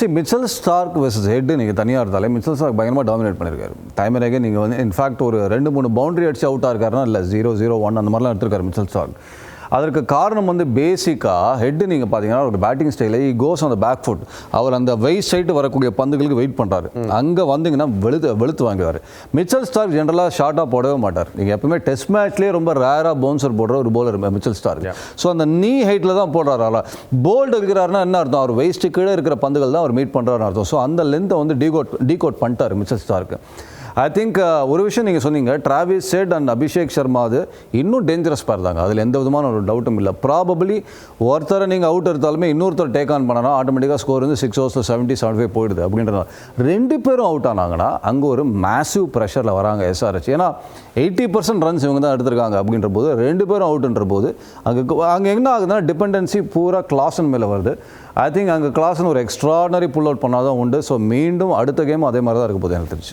C Mitchell Starc versus Head நீங்கள் தனியாக இருந்தாலே மிச்சல் ஸ்டார்க் பயங்கரமாக டாமினேட் பண்ணியிருக்காரு டைம் ரேக நீங்கள் வந்து இன்ஃபேக்ட் ஒரு ரெண்டு மூணு பவுண்டரி அடிச்சு அவுட்டாக இருக்காருன்னா இல்லை ஜீரோ ஜீரோ ஒன் அந்த மாதிரிலாம் எடுத்திருக்காரு மிச்சல் ஸ்டார்க் அதற்கு காரணம் வந்து பேசிக்காக ஹெட் நீங்கள் பார்த்தீங்கன்னா ஒரு பேட்டிங் ஸ்டைல இ கோஸ் அந்த பேக் ஃபுட் அவர் அந்த வெயிட் சைடு வரக்கூடிய பந்துகளுக்கு வெயிட் பண்ணுறாரு அங்கே வந்தீங்கன்னா வெளுத்து வெளுத்து வாங்குவார். மிச்சல் ஸ்டார்க் ஜென்ரலாக ஷார்ட்டாக போடவே மாட்டார். நீங்கள் எப்பவுமே டெஸ்ட் மேட்ச்லேயே ரொம்ப ரேராக பவுன்சர் போடுற ஒரு bowler மிச்சல் ஸ்டார்க் ஸோ அந்த நீ ஹைட்டில் தான் போடுறாரு ஆளா. போல்டு இருக்கிறாருன்னா என்ன அர்த்தம்? அவர் வெயிஸ்ட்டு கீழே இருக்கிற பந்துகள் தான் அவர் மீட் பண்ணுறாருன்னு அர்த்தம். ஸோ அந்த லென்த்தை வந்து டீகோட் டீகோட் பண்ணிட்டார் மிச்சல் ஸ்டார்க்கு ஐ திங்க் uh, ஒரு விஷயம் நீங்கள் சொன்னீங்க. டிராவிஸ் செட் அண்ட் அபிஷேக் சர்மா அது இன்னும் டேஞ்சரஸ் பேர் அதில் எந்த விதமான ஒரு டவுட்டும் இல்லை. ப்ராபபிளி ஒருத்தரை நீங்கள் அவுட் எடுத்தாலுமே இன்னொருத்தர் டேக் ஆன் பண்ணனா ஆட்டோமேட்டிக்காக ஸ்கோர் வந்து சிக்ஸ் ஓவர்ஸில் செவன்ட்டி செவன்ட்டி ஃபைவ் போயிடுது அப்படின்றத ரெண்டு பேரும் அவுட் ஆனாங்கன்னா அங்கே ஒரு மேசிவ் ப்ரெஷரில் வராங்க எஸ்ஆர்ஹெச் ஏன்னா எயிட்டி பர்சன்ட் ரன்ஸ் இவங்க தான் எடுத்திருக்காங்க அப்படின்ற போது ரெண்டு பேரும் அவுட்ன்ற போது அங்கே அங்கே என்ன ஆகுதுன்னா டிபெண்டன்சி பூரா கிளாஸன் மேலே வருது. ஐ திங்க் அங்கே கிளாஸ்னு ஒரு எக்ஸ்ட்ராடனரி புல் அவுட் பண்ணால் தான் உண்டு. ஸோ மீண்டும் அடுத்த கேம் அதே மாதிரி தான் இருக்க போது எனக்கு தெரிஞ்சு.